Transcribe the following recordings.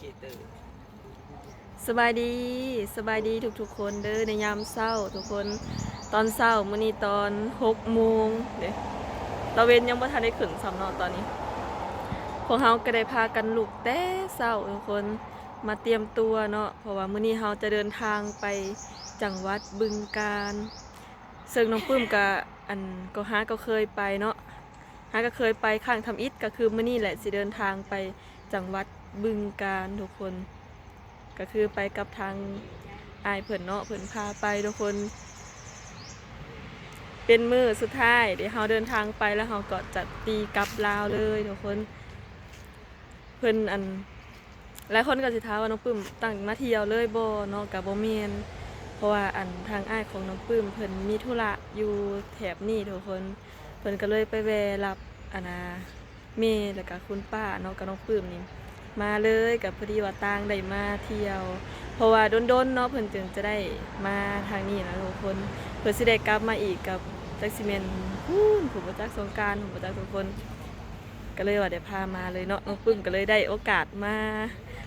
เคเตอร์สบายดีสบายดีทุกๆคนเด้อในยามเศร้า ทุกคนตอนเศร้ามื้อนี้ตอน6โมงเด้ตะเวนยังบ่ทันได้ขึ้นสำเนาะตอนนี้ พวกเฮาก็ได้พากันลุกแต่เศร้าทุกคนมาเตรียมตัวเนาะเพราะว่ามื้อนี้เฮาจะเดินทางไปจังหวัดบึงกาฬซึ่งน้องปื้มก็อันก็หาก็เคยไปเนาะหาก็เคยไปข้างทำอิฐก็คือมื้อนี้แหละสิเดินทางไป จังหวัดบึงกาฬทุกคน ก็คือไปกับทางอายเพิ่อนเนาะเพิ่อนพาไปทุกคน เป็นมือสุดท้ายเดี๋ยวเราเดินทางไปแล้วเราก็จะตีกลับลาวเลยทุกคน เพิ่นอันหลายคนก็สิถาว่าน้องปื้มตั้งมาเที่ยวเลยโบเนาะกับบ่แม่นเพราะว่าอันทางอ้ายของน้องปื้มเพิ่นมีธุระอยู่แถบนี้ทุกคน เพิ่นก็เลยไปแวรับอานา เมย์แล้วก็คุณป้าเนาะกับน้องปื้มนี่มาเลยกับพอดีว่าต่างได้มาเที่ยว เพราะว่าโดนๆเนาะเพิ่นจึงจะได้มาทางนี้นะทุกคนเพื่อสิได้กลับมาอีกกับจักซิเมนฮู้นผมประจักษ์สงการผมประจักษ์ทุกคน ก็เลยว่าเดี๋ยวพามาเลยเนาะน้องปึ้มก็เลยได้โอกาสมา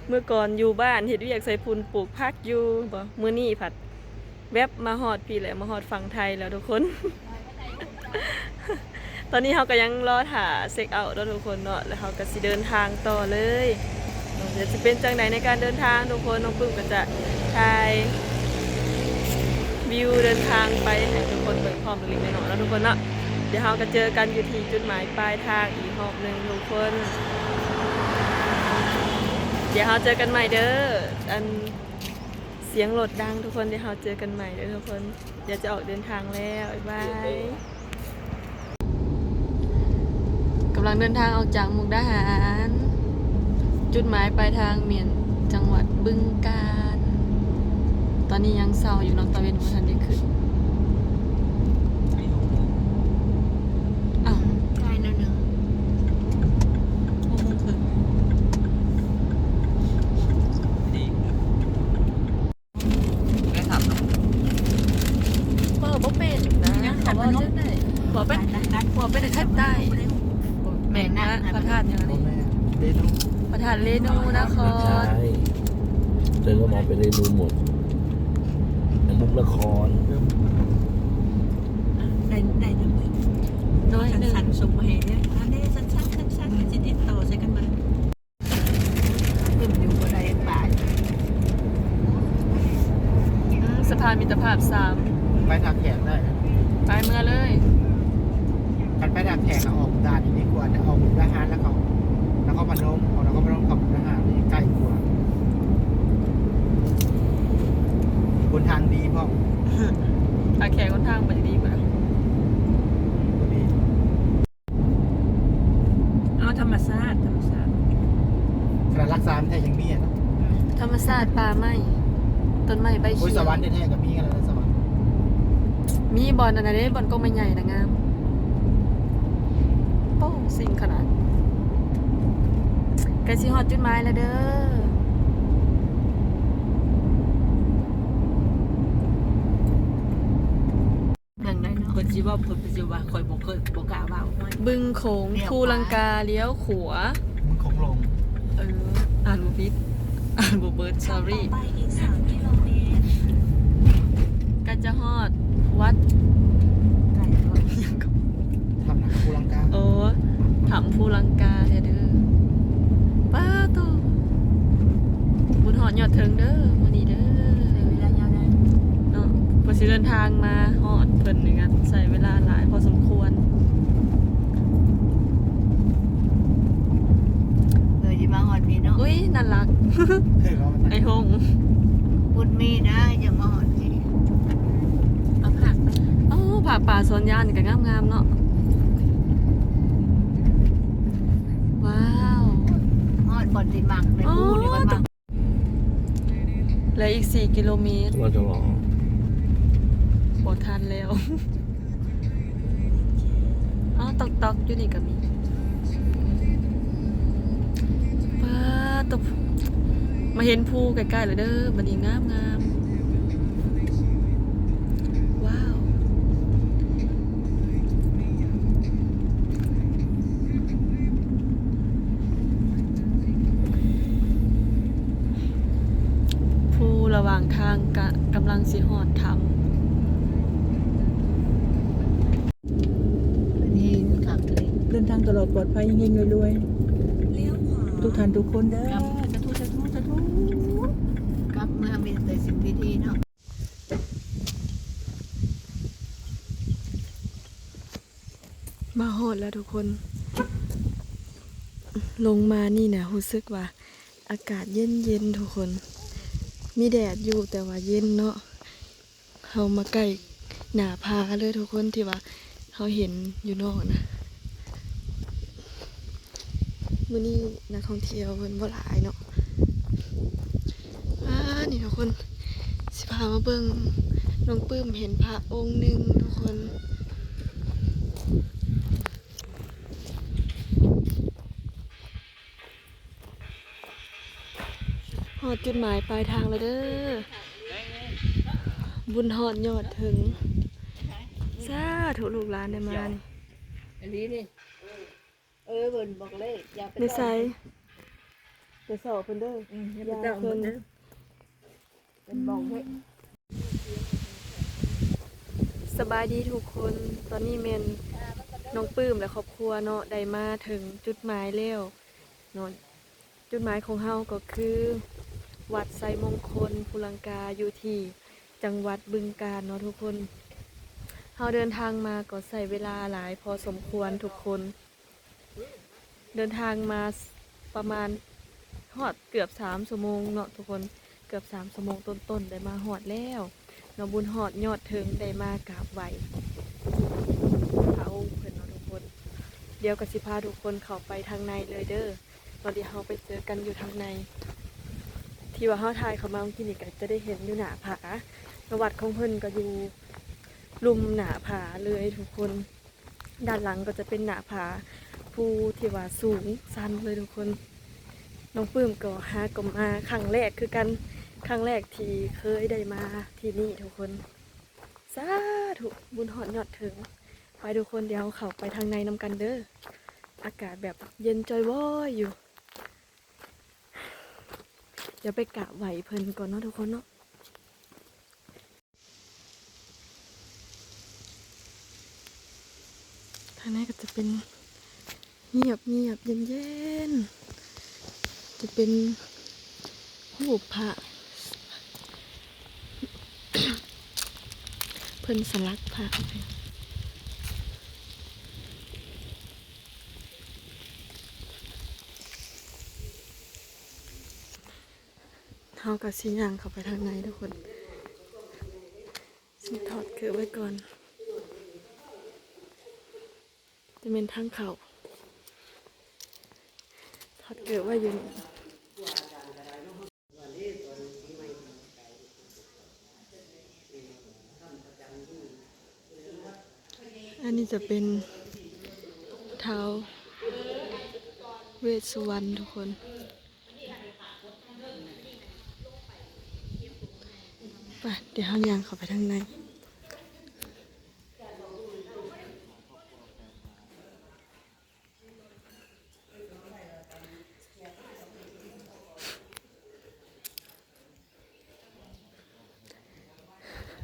เมื่อก่อนอยู่บ้านเห็ดวิอยากใส่พุนปลูกพักอยู่บ่มื้อนี้ผัดแวบมาฮอดพี่แหละมาฮอดฝั่งไทยแล้วทุกคน ตอนนี้เขาก็ยังรอถ่าเซ็กเอาท์ทุกคนเนาะแล้วเขาก็สิเดินทางต่อเลยเดี๋ยวจะเป็นจังไดในการเดินทางทุกคนน้องปึ้มก็จะถ่ายวิวเดินทางไปให้ทุกคนเบิ่งพร้อมลิงก์ในหนอยแล้วทุกคนเนาะเดี๋ยวเราก็เจอกันอยู่ที่จุดหมายปลายทางอีกรอบหนึ่งทุกคน เดี๋ยวเราเจอกันใหม่เด้ออันเสียงรถดังทุกคนเดี๋ยวเราเจอกันใหม่เด้อทุกคนเดี๋ยวจะออกเดินทางแล้วบ๊ายบายกำลังเดินทางออกจากมุกดาหาร จุดหมายปลายทางเมียนจังหวัดบึงกาฬตอนนี้ยังเศร้าอยู่นอกตะเวนมาทันได้ขึ้นอ้าว ใกล้แล้วเนอะ หกโมงครึ่งดีได้ถามน้อง เปิดบ่เป็นนะเขาว่าจะได้บ่เป็นบ่เป็นแค่ใต้แม่นะพระธาตุอย่างนี้ เดนู พระธาตุเรนูนค ใช่ ร เดินก็มองไปเรนูหมดอย่างมุก ละครได้ได้จังเลยน้อยหนึ่งสั้นส่งมาให้เนี่ยอันนี้สั้นๆสั้นๆจะติดต่อใส่กันมาเพิ่มอยู่บ่ไดป่าสะพานมิตรภาพสามไปทางแขกได้ไปเมื่อเลยกันไปทางแขกออกด่านนี้ดีกว่าออกมุกดาหารแล้วเขาแล้วเขาพนมออกแล้วก็พนมกับมุกดาหารนี่ใกล้กว่า บนทางดีพ่อทางแขกค่อนข้างมันจะดีกว่าดีเอาธรรมชาติธรรมชาติขนาดรักษาไม่แท้ยังมีอะเนาะธรรมศาสตร์ป่าไม้ต้นไม้ใบโอ้ยเขีสยววรรค์แท้ๆก็มีกันแล้วนะสวรรค์มีบอลอันนั้นเด้บอลก็ไม่ใหญ่นะงามโป้สิ่งขนาดไกสิฮอดจุดหมายแล้วเด้อ เรื่องได้เนาะคน สิว่าเพิ่นสิว่าคอยบ่เคยบ่กล้าเว้าไว้บึงโขงภูลังกาเลี้ยวขวามึงคงลงเอออ่านบูพิษอ่านบูเบิร์ด sorry ไปอีก3กิโลเมตรก็จะฮอดวัดไกลบ่ทำหนังกูลังกาโอ้ถามภูลังกาเด้อเด้อป้าโตบุญหอดยอดเทิงเด้อมื้อนี้เด้ใช้อเวลายาวนาน เนาะพอสิเดินทางมาฮอดเพิ่นนี่กันใช้เวลาหลายพอสมควร เลยสิมาฮอดพี่เนาะ อุ้ยน่ารัก เฮ้ยเขามา ไอ้หง บุญมีได้จังมาฮอดพี่เอาผักไป โอ้ผักป่าสวนยางนี่ก็งามๆเนาะ ว้าว ฮอดบ่อนสิมักในปูนี่มันมัก เหลืออีก 4 กิโลเมตรว่าจะรอบ่ทันแล้วอ๋อตอกตอกๆอยู่นี่ก็มีป้าตบมาเห็นภูใกล้ๆเลยเด้อบันนี้งามงามๆว้าว เทางกะกำลัง สิฮอดทำนี่ขับเลยเดินทางตลอดปลอดภัยเฮงๆรวยเลี้ยวขวาๆทุกท่านทุกคนเด้อจะทุจะทุจะทุกลับเมื่อมีแต่สิ่งดีๆเนาะมาฮอดแล้วทุกคน ลงมานี่นะรู้สึกว่า อากาศเย็นเย็นๆทุกคน มีแดดอยู่แต่ว่าเย็นเนาะ เขามาใกล้หนาพาเลยทุกคนที่ว่าเขาเห็นอยู่นอกนะมื้อนี้นักท่องเที่ยวเพิ่นบ่หลายเนาะอ่านี่ทุกคนสิพามาเบิ่งน้องปื้มเห็นพระองค์หนึ่งทุกคนหอดจุดหมายปลายทางแล้วเด้อ บุญหอดยอดถึงสาธุลูกหลานได้มานี่อันนี้นี่เออเบิ่นบอกเลยอย่าไปไม่ใส่ไปสอบเพิ่นเด้ออย่าไปต้องเบิ่นนะเป็นบอกให้สบายดีทุกคนตอนนี้เมนน้องปื้มและครอบครัวเนาะได้มาถึงจุดหมายแล้วเนาะจุดหมายของเฮาก็คือ วัดไซมงคลภูลังกาอยู่ที่ จังหวัดบึงกาฬเนาะทุกคนเฮาเดินทางมาก็ใส่เวลาหลายพอสมควรทุกคน เดินทางมาประมาณหอดเกือบสามชั่วโมงเนาะทุกคนเกือบสามชั่วโมงต้นๆได้มาหอดแล้วเนาะบุญหอดยอดถึงได้มากราบไหวพระองค์เพิ่นเนาะทุกคน เดี๋ยวกสิพาทุกคนเข้าไปทางในเลยเด้อตอนที่เฮาไปเจอกันอยู่ทางใน ที่ว่าเฮาถ่ายเขามาเมื่อกี้นี่ก็จะได้เห็นอยู่หน้าผาประวัติของเพิ่นก็อยู่ลุมหน้าผาเลยทุกคน ด้านหลังก็จะเป็นหน้าผาภูที่ว่าสูงชันเลยทุกคน น้องปื้มก็หากบมาครั้งแรกคือกันครั้งแรกที่เคยได้มาที่นี่ทุกคนสาธุบุญหอดยอดถึง ไปทุกคนเดี๋ยวเขาไปทางในนำกันเด้ออากาศแบบเย็นจอยว้อยอยู่ เดี๋ยวไปกะไหวเพลินก่อนเนาะทุกคนเนาะทางนี้ก็จะเป็นเงียบเงียบเย็นเย็นจะเป็นหูพระเพิ่นสลักพระ เอาไปเท่ากับสีย่างเข้าไปทางในทุกคนสิถอดคือไว้ก่อน จะเป็นทางเขาถอดเกิดว่าอยู่นี่อันนี้จะเป็นเท้าเวสสุวรรณทุกคน ไปเดี๋ยวเขายางเข้าไปทางใน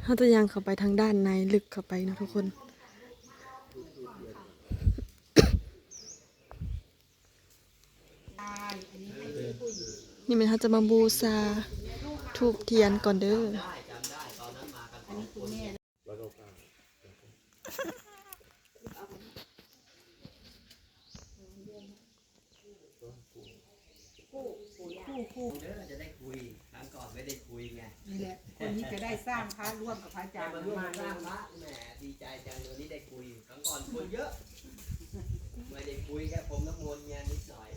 เขาจะยังเข้าไปทางด้านในลึกเข้าไปนะทุกคนนี่มันเขาจะมาบูชาทูบเทียนก่อนเด้อ จะได้คุยครั้งก่อนไม่ได้คุยไง นี่ แหละคนที่จะได้สร้างพระร่วมกับพระอาจารย์มาร่วมมาสร้างพระแหมดีใจจังวันนี้ได้คุยครั้งก่อนคนเยอะ ไม่ได้คุยแค่ผมน้ำมนต์เงี้ยนิดหน่อย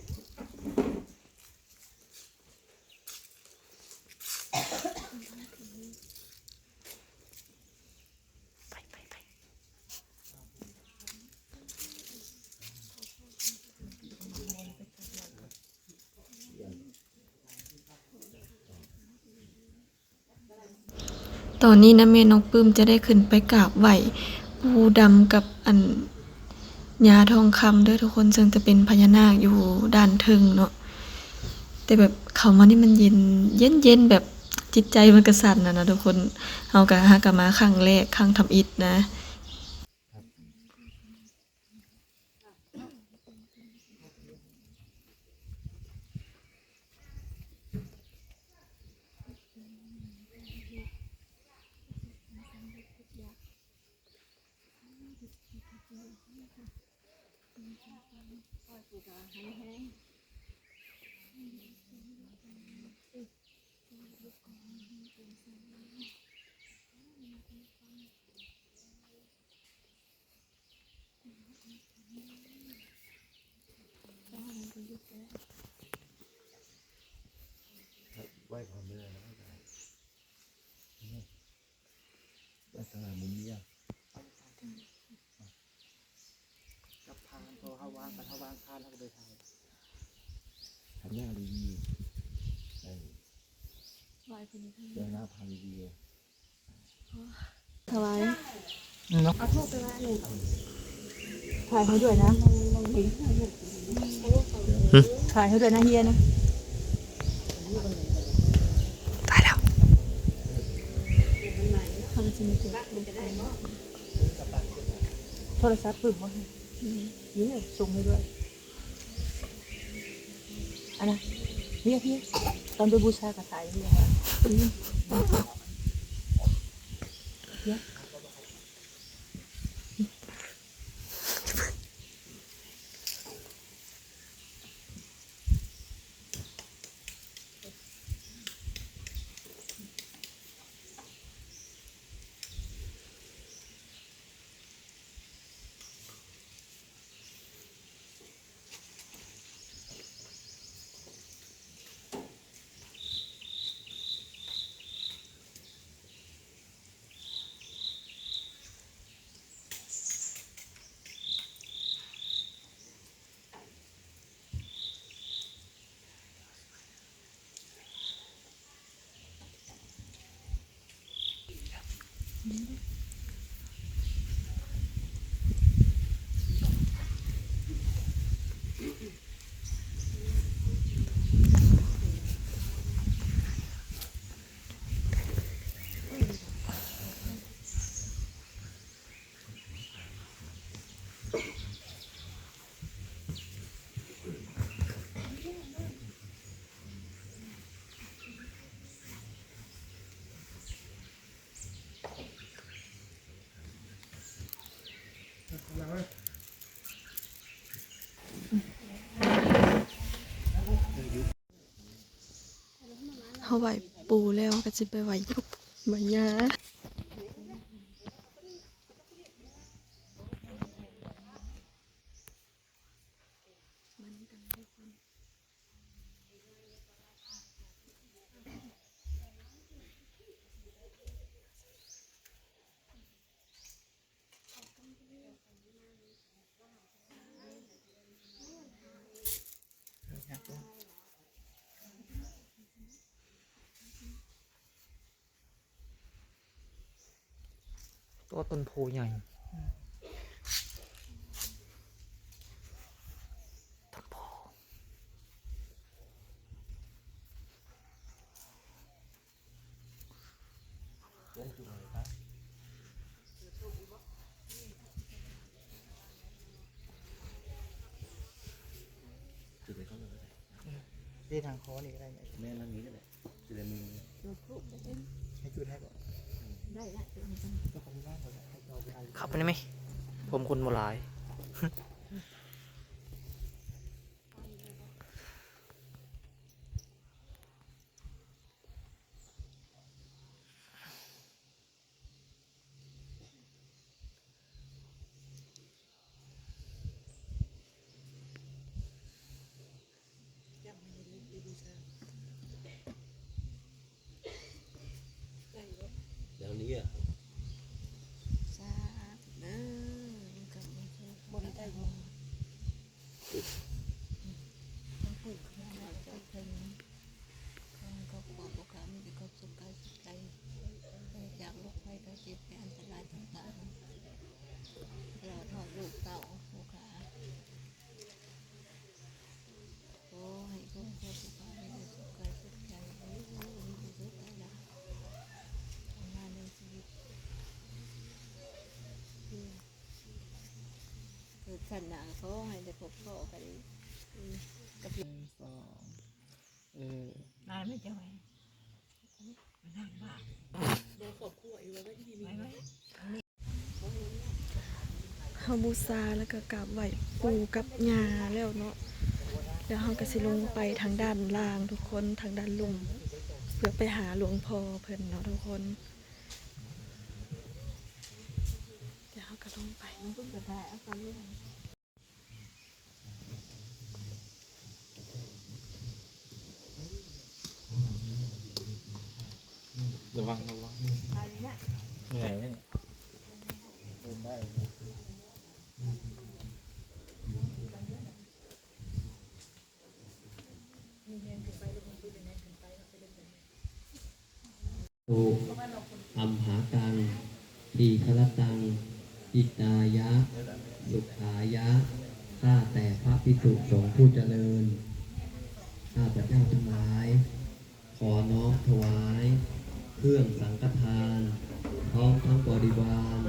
ตอนนี้นะเมน้องปื้มจะได้ขึ้นไปกราบไหวปูดำกับอันยาทองคำด้วยทุกคนซึ่งจะเป็นพญานาคอยู่ด้านทึงเนาะแต่แบบเขามานี่มันเย็นเย็นเย็นแบบจิตใจมันกระสันนะนะทุกคนเอากะฮากะมาครั้งแรกครั้งทำอิดนะ ไหว้ความไม่ได้แล้วก็ได้ลักษณะมุมเนี้อะ กับพานพอเขาวางกันเขาวางพานแล้วก็ไปถ่าย ทำ หน้าดีๆเออเดินหน้าพาดีๆเลยถวายเนาะถ่ายให้ด้วยนะถ่ายให้ด้วยนะเฮียนะตายแล้วโทรศัพท์ปึ้มวะนี่ส่งให้ด้วย อันนะเฮียเฮียตอนไปบูชากระต่ายเฮียนะเ Mm-hmm. ฮาไหวปูแล้วก็จะไปไหวยุบไหวยา ตัวต้นโพใหญ่ต้นโพจุดไหนก็เลยที่ทางโคอนี่ก็ได้ไหมแม่นั่งนี้ก็ได้จุดไหนมือให้จุดให้ก่อน เจ้าของบ้านเขาให้เราไปเอาขับไปได้ไหม ผมคนโบราณ เดี๋ยวนี้อะ สาธุเด้อกับบ่ได้ได้บ่ สันหนาเขาให้ได้พบพ่อกันกับหนึ่งสองเออนานไม่จะไหวนานมากไว้ไว้เฮาบูชาแล้วก็กราบไหว้ปูกับยาแล้วเนาะแล้วเฮาก็สิลงไปทางด้านล่างทุกคนทางด้านลุมเพื่อไปหาหลวงพ่อเพิ่นเนาะทุกคนเดี๋ยวเฮาก็ลงไปมันเพิ่งจะได้อาความรู้ ระวังระวังเหนื่อยไหมเดินได้อัมหาตังทีคลตังอิตายะ สุขายะ ข้าแต่พระภิกษุสงฆ์ผู้เจริญ ข้าพระเจ้าทั้งหลาย ขอน้อมถวาย เครื่องสังฆทานพร้อมทั้งบริวาร